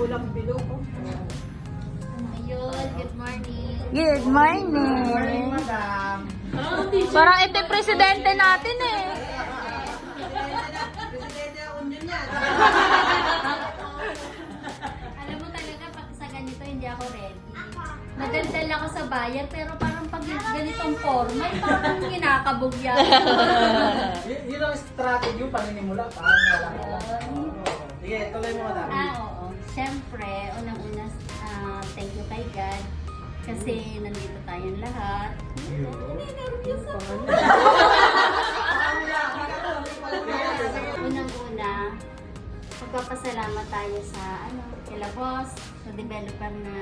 Ulam bilog ko. Ayun, good morning. Good morning. madam. Parang ito yung presidente natin eh. Presidente ako yun yan. Alam mo talaga, pag sa ganito, hindi ako ready. Madaldal ako sa bayan, pero parang pag ganitong forma, ay parang kinakabog yan. Y- yun ang strategy yung paninimula. Parang wala ka lang. Sige, tuloy mo madam. ah, oo. Siyempre, unang-una, ah, thank you kay God. Kasi nandito tayong lahat. Nervous ako. Unang-una, magpapasalamat tayo sa ano, kila boss, sa developer na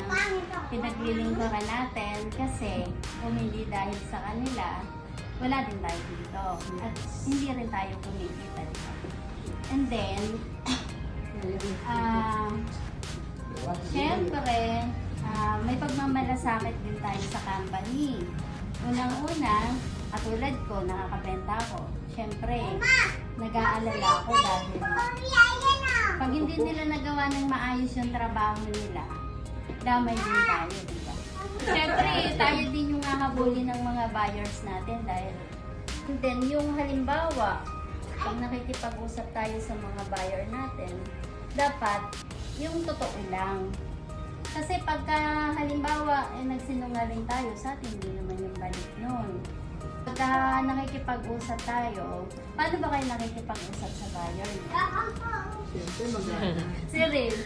pinaglilingkuran natin kasi kung hindi dahil sa kanila, wala din tayo dito. At hindi rin tayo kumikita dito. And then, ah, Siyempre, ah, may pagmamalasakit din tayo sa company. Unang-una, katulad ko, nakakabenta ako. Siyempre, nag-aalala ako dahil pag hindi nila nagawa ng maayos yung trabaho nila, damay din tayo, di ba? Siyempre, tayo din yung hahabulin ng mga buyers natin dahil then yung halimbawa, pag nakikipag-usap tayo sa mga buyer natin, dapat yung totoo lang. Kasi pagka halimbawa eh, nagsinungaling tayo sa atin, hindi naman yung balik nun. Pagka nakikipag-usap tayo, paano ba kayo nakikipag-usap sa buyer? Si Riz.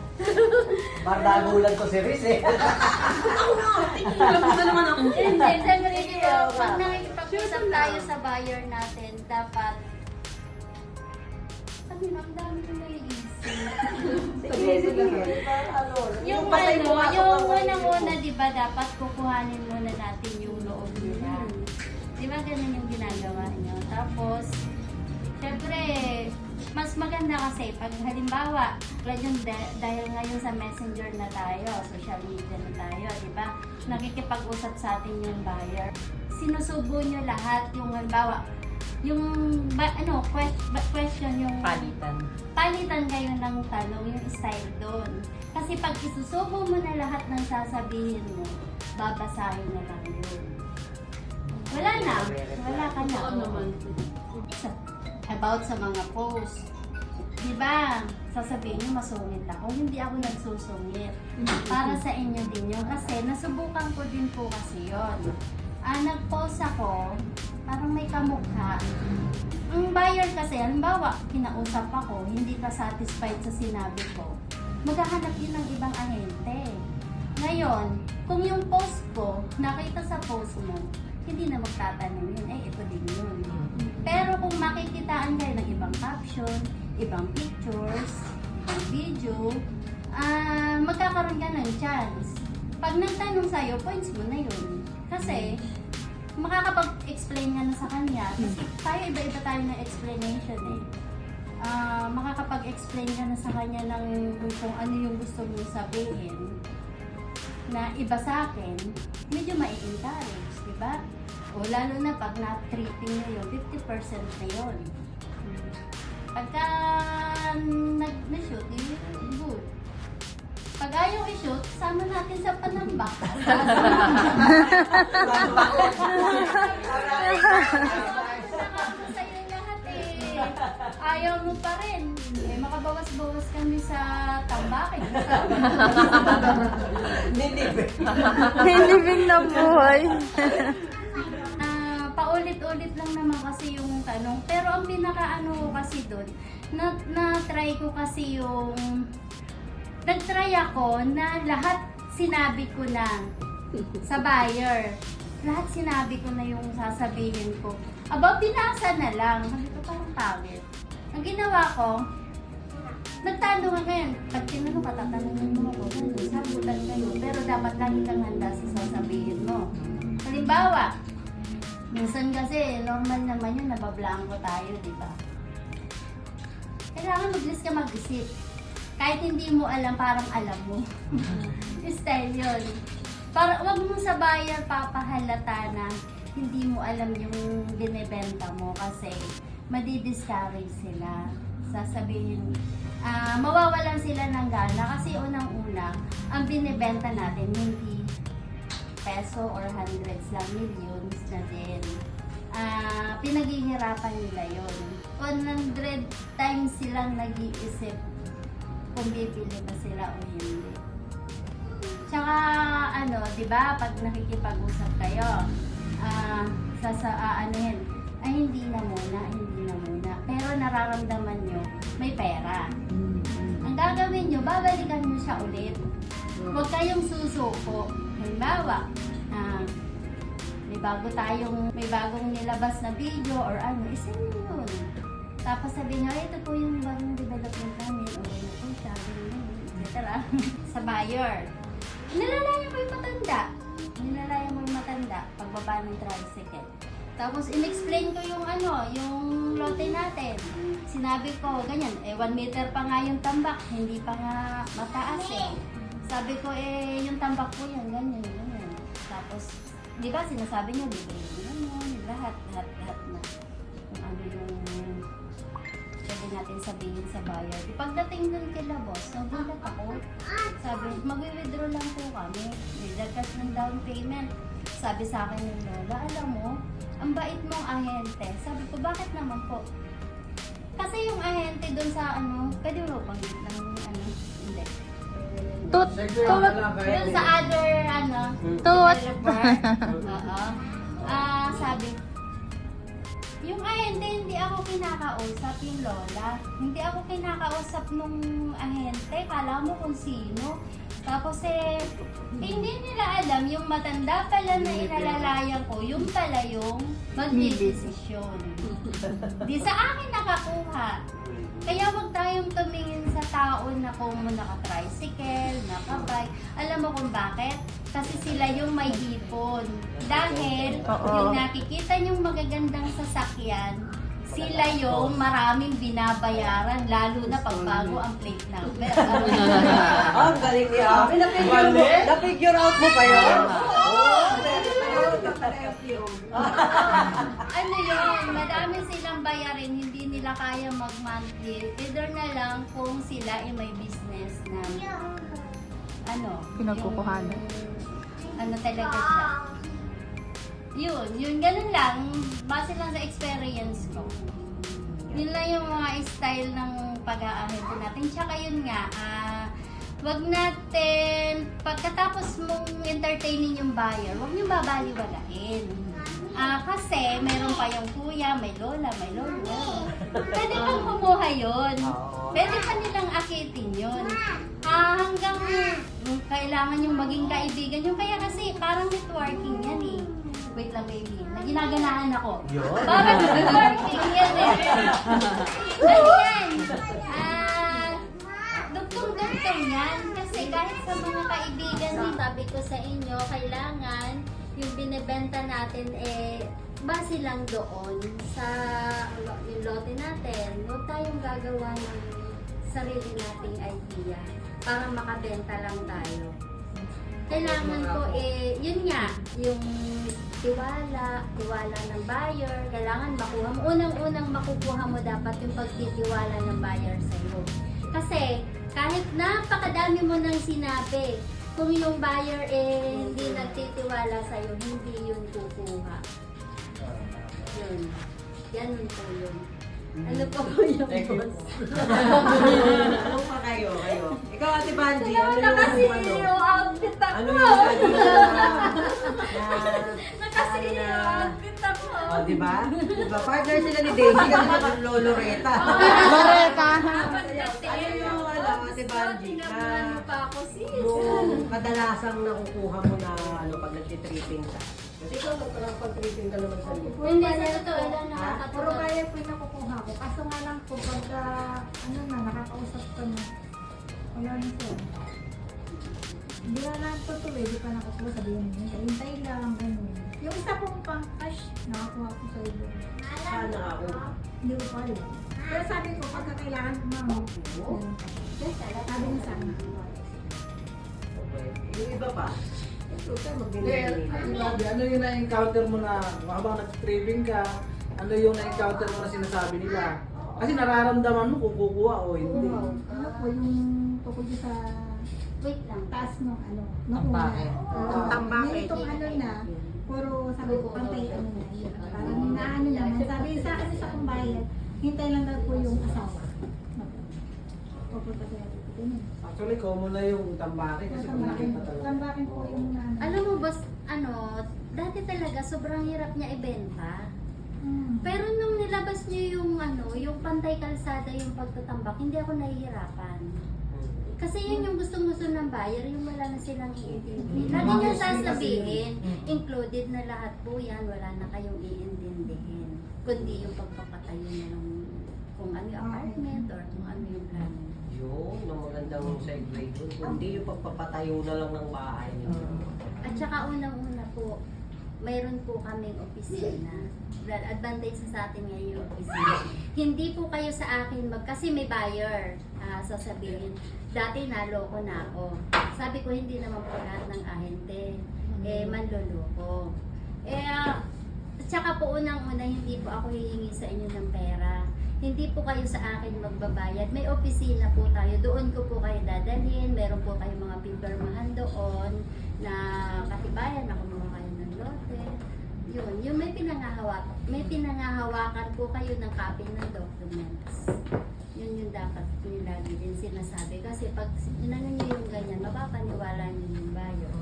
Bardagulan ko si Riz eh. Hindi, siyempre dito, pag nakikipag-usap tayo sa buyer natin, dapat na, ang dami ko naiisip. Yung ano, yung unang-una, di ba, dapat kukuhanin muna natin yung loob nila. Di ba, ganun yung ginagawa nyo. Tapos, syempre, mas maganda kasi pag halimbawa, da- dahil ngayon sa messenger na tayo, social media na tayo, di ba? Nakikipag-usap sa atin yung buyer. Sinusubo nyo lahat yung halimbawa, yung ba, ano, quest- ba- question yung Palitan. palitan kayo ng tanong, yung style doon. Kasi pag isusubo mo na lahat ng sasabihin mo, babasahin na lang yun. Wala na. Wala ka na. Sa- About sa mga post. Di ba? Sasabihin nyo, masungit ako. Hindi ako nagsusungit. Para sa inyo din yun. Kasi nasubukan ko din po kasi yun. Ah, nag-post ako, parang may kamukha. Ang buyer kasi, halimbawa, kinausap ako, hindi ka satisfied sa sinabi ko, maghahanap yun ng ibang ahente. Ngayon, kung yung post ko, nakita sa post mo, hindi na magtatanong yun, eh, ito din yun. Pero kung makikitaan kayo ng ibang caption, ibang pictures, ibang video, ah magkakaroon ka ng chance. Pag nagtanong sa'yo, points mo na yun. Kasi, makakapag-explain ka na sa kanya. Kasi tayo, iba-iba tayo ng explanation eh. Ah, makakapag-explain ka na sa kanya ng kung ano yung gusto mo sabihin na iba sa akin, medyo mai-encourage, di ba? O lalo na pag na-treating nyo yun, 50% na yun. Pagka nag-shoot, good. Pag ayaw i-shoot, sama natin sa panambak. Eh. Ayaw mo pa rin. Eh, makabawas-bawas kami sa tambakin. Living na buhay. Paulit-ulit lang naman kasi yung tanong. Pero ang pinaka-ano ko kasi doon, na, na-try ko kasi yung... Nag-try ako na lahat sinabi ko na sa buyer. Lahat sinabi ko na yung sasabihin ko. Aba, binasa na lang. Sabi ko, parang pangit. Ang ginawa ko, nagtanong ka ngayon. Pag tinanong ka, tatanungin mo ako. Ano, sabutan kayo. Pero dapat lagi kang handa sa sasabihin mo. Halimbawa, minsan kasi normal naman yun, nabablanko tayo, di ba? Kailangan mag-list ka mag-isip. Kahit hindi mo alam, parang alam mo. Style yun. Para, wag mo sa buyer papahalata na hindi mo alam yung binebenta mo kasi madi-discourage sila. sasabihin, ah, mawawalan sila ng gana kasi unang-una, ang binibenta natin hindi peso or hundreds lang, millions na din. Ah, pinaghihirapan nila yon. 100 times silang nag-iisip kung bibili ba sila o hindi. Tsaka ano, 'di ba, pag nakikipag-usap kayo, ah sa sa ah, ano yan, ay hindi na muna, hindi na muna. Pero nararamdaman nyo, may pera. Ang gagawin nyo, babalikan nyo siya ulit. Huwag kayong susuko. Halimbawa, ah, may bago tayong, may bagong nilabas na video or ano, isend nyo yun. Tapos sabihin nyo, "Ay, ito po yung bagong development namin, ganyan, etc. sa buyer. Nilalayan mo yung matanda. Nilalayan mo yung matanda pagbaba ng tricycle. Tapos in-explain ko yung ano, yung lote natin. Sinabi ko, ganyan, eh 1 meter pa nga yung tambak, hindi pa nga mataas eh. Sabi ko, eh yung tambak po yan, ganyan, ganyan. Tapos, di ba sinasabi niyo, libre yung ganyan, lahat, lahat, lahat na. Kung ano yung natin sabihin sa buyer. Di pagdating dun kila boss, nagulat ako. Sabi, mag-withdraw lang po kami. Nilagas ng down payment. Sabi sa akin ng lola, alam mo, ang bait mong ahente. Sabi ko, bakit naman po? Kasi yung ahente dun sa ano, pwede mo bang ng ano, hindi. Tut, tut. Dun sa other, ano, Tut. Oo. Ah, sabi, yung ahente, hindi ako kinakausap yung lola. Hindi ako kinakausap nung ahente. Kala mo kung sino. Tapos eh, hindi nila alam yung matanda pala na inalalayan ko, yung pala yung magdidesisyon. Di sa akin nakakuha. Kaya wag tayong tumingin sa tao na kung naka-tricycle, naka-bike. Alam mo kung bakit? Kasi sila yung may hipon. Dahil Oo. yung nakikita yung magagandang sasakyan, sila yung maraming binabayaran, lalo na pag bago ang plate number. Ah, ang galing niya. Na-figure mo, Mali. na-figure out mo pa yun? Ano yun, madami silang bayarin, hindi nila kaya mag-monthly. Either na lang kung sila ay may business na ano, Pinagkukuhanan. yung- ano talaga siya. Yun, yun, ganun lang. Base lang sa experience ko. Yun lang yung mga style ng pag-aahente natin. Tsaka yun nga, ah, wag natin, pagkatapos mong entertainin yung buyer, wag nyo babaliwalain. Ah, kasi meron pa yung kuya, may lola, may lolo. Pwede pang kumuha yun. Pwede pa nilang akitin yun. Ah, hanggang mm, kailangan yung maging kaibigan yung kaya kasi parang networking yan eh. Wait lang baby, naginaganaan ako. Yun. Parang networking yan eh. Ano yan? Ah, dugtong-dugtong yan. Kasi kahit sa mga kaibigan din, sabi ko sa inyo, kailangan yung binebenta natin eh base lang doon sa yung lote natin. Huwag tayong gagawa ng sarili nating idea para makabenta lang tayo. Kailangan ko eh, yun nga, yung tiwala, tiwala ng buyer, kailangan makuha mo. Unang-unang makukuha mo dapat yung pagtitiwala ng buyer sa iyo. Kasi kahit napakadami mo nang sinabi, kung yung buyer eh hindi nagtitiwala sa iyo, hindi yun kukuha. Yun. Ganun po yun. Ano pa po yung Thank you. boss? Ano pa kayo? kayo? Ikaw, Ate Banji, ano yung kasi ano? yung outfit ako. Ano yung lagi na... na Nakasili ano yung na- outfit ako. Oh, di ba? Di ba? Partner sila ni Daisy kasi naman Lolo Reta. Loreta. Ano yung ano, Ate Banji, na Ano pa ako sis? Yung kadalasang nakukuha mo na ano pag nagtitripping ka? Kasi ikaw nagpag-tripping ka naman sa iyo. Hindi sa totoo lang Puro nakakatuwa. kaya po yung nakukuha ko. Kaso nga lang po, pagka, ano na, nakakausap ko na, wala na po. Hindi na lang tutuloy, di pa nakukuha, sabihin mo, hintay lang, ganun. Yung isa pong pang cash, nakakuha ko sa iyo. Sana ako. Hindi ko pa alam. Pero sabi ko, pagka kailangan ko pa. sabi niya sa akin. Yung iba pa? Ito, tayo Hindi, magbinigay grabe, ano yung na-encounter mo na habang nag-craving ka, ano yung na-encounter mo na sinasabi nila? Kasi nararamdaman mo kung kukuha o hindi. Ano po yung tukod sa Wait lang. taas ng ano, nung una. Ang tambake. Ngayon itong ano na, puro sabi ko, pantay ano na yun. Parang naano naman. Sabi sa akin sa kumbayan, hintay lang daw po yung asawa. Pupunta sa ganun. Actually, common na yung tambake kasi kung nakita talaga. tambakin po yung ano. Alam mo, boss, ano, dati talaga sobrang hirap niya ibenta. Hmm. Pero nung nilabas niyo yung ano, yung pantay kalsada yung pagtatambak, hindi ako nahihirapan. Kasi yun yung gustong-gusto ng buyer, yung wala na silang iintindi. Lagi niya sasabihin, included na lahat po yan, wala na kayong iintindihin. Kundi yung pagpapatayo na ng kung ano yung apartment or kung ano yung plan. Yun, ang magandang segue dun. Kundi yung pagpapatayo na lang ng bahay. At saka unang-una po, mayroon po kaming opisina. Well, advantage sa atin ngayon yung opisina. Hindi po kayo sa akin mag... Kasi may buyer, ah, sasabihin. Dati naloko na ako. Sabi ko, hindi naman po lahat ng ahente. Eh, manloloko. Eh, ah, at saka po unang-una, hindi po ako hihingi sa inyo ng pera. Hindi po kayo sa akin magbabayad. May opisina po tayo. Doon ko po kayo dadalhin. Meron po kayo mga pipirmahan doon na katibayan na kumuha kayo ng lote. Yun, yung may pinangahawakan, may pinangahawakan po kayo ng copy ng documents. Yun yung dapat yung lagi din sinasabi. Kasi pag inano nyo yung ganyan, mapapaniwala nyo yung buyer.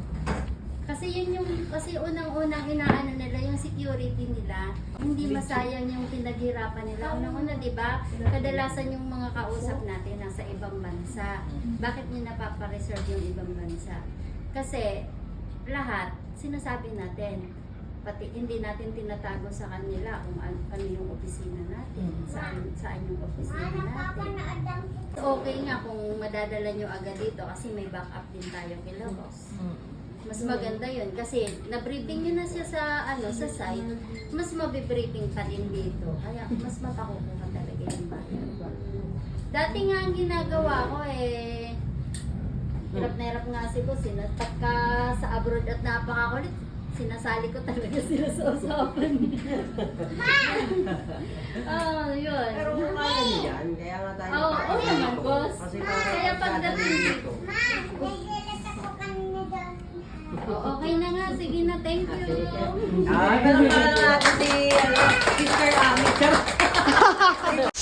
Kasi yun yung, kasi unang-unang inaano nila, yung security nila, hindi masayang yung pinaghirapan nila. Unang-una, di ba, kadalasan yung mga kausap natin nasa ibang bansa. Bakit nyo napapareserve yung ibang bansa? Kasi lahat, sinasabi natin, pati hindi natin tinatago sa kanila kung an- ano yung opisina natin, saan, saan yung opisina natin. Okay nga kung madadala nyo agad dito kasi may backup din tayo kila boss. Mas maganda yun kasi na-briefing nyo na siya sa ano sa site, mas mabibriefing pa din dito. Kaya mas mapakukuha talaga yung bayan. Dati nga ang ginagawa ko eh, hirap na hirap nga si boss. eh. Pagka sa abroad at napakakulit, sinasali ko talaga sila sa usapan. oh, yun. Pero kung kaya yan, kaya nga tayo Oo, oo nagkakita naman, dito. boss. Kasi Kaya pagdating dito. Oh, okay na nga, sige na, thank you. Ah, pero natin si ano, Sister Ami.